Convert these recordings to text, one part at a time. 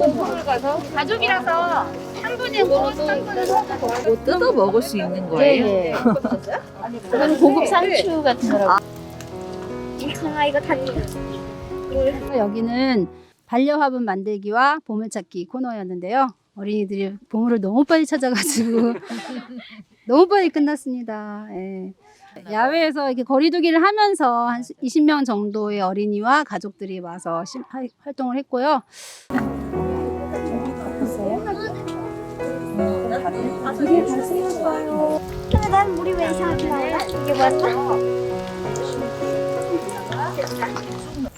서 일로 오시고 가서 가족이라서 한 분이 분은 뭐 뜯어 먹을 수 있는 거예요? 네. 그건 고급 상추 같은 거라고. 괜찮아 이거 다 여기는 반려화분 만들기와 보물찾기 코너였는데요. 어린이들이 보물을 너무 빨리 찾아가지고 너무 빨리 끝났습니다. 예. 야외에서 이렇게 거리두기를 하면서 한 20명 정도의 어린이와 가족들이 와서 시- 하- 활동을 했고요. 근데 난 물이 왜 이상하게 나와? 이게 맞나?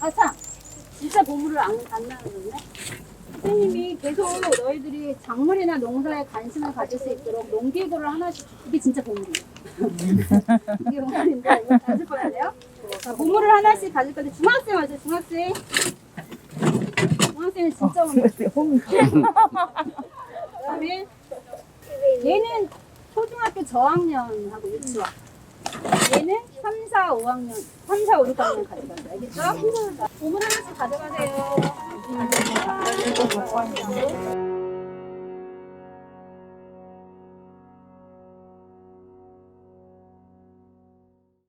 아참 진짜 보물을 안, 안 나누는데? 선생님이 계속 너희들이 작물이나 농사에 관심을 가질 수 있도록 농기구를 하나씩 이게 진짜 보물이에요. 이게 보물인데 이거 가질? 자, 보물을 하나씩 가질 건데 중학생 맞죠 중학생. 중학생은 진짜 보물 그다음에 얘는 초등학교 저학년하고 유치원 얘는 3, 4, 5학년, 3, 4, 5, 6학년 가져가세요. 알겠죠? 보물 하나씩 가져가세요.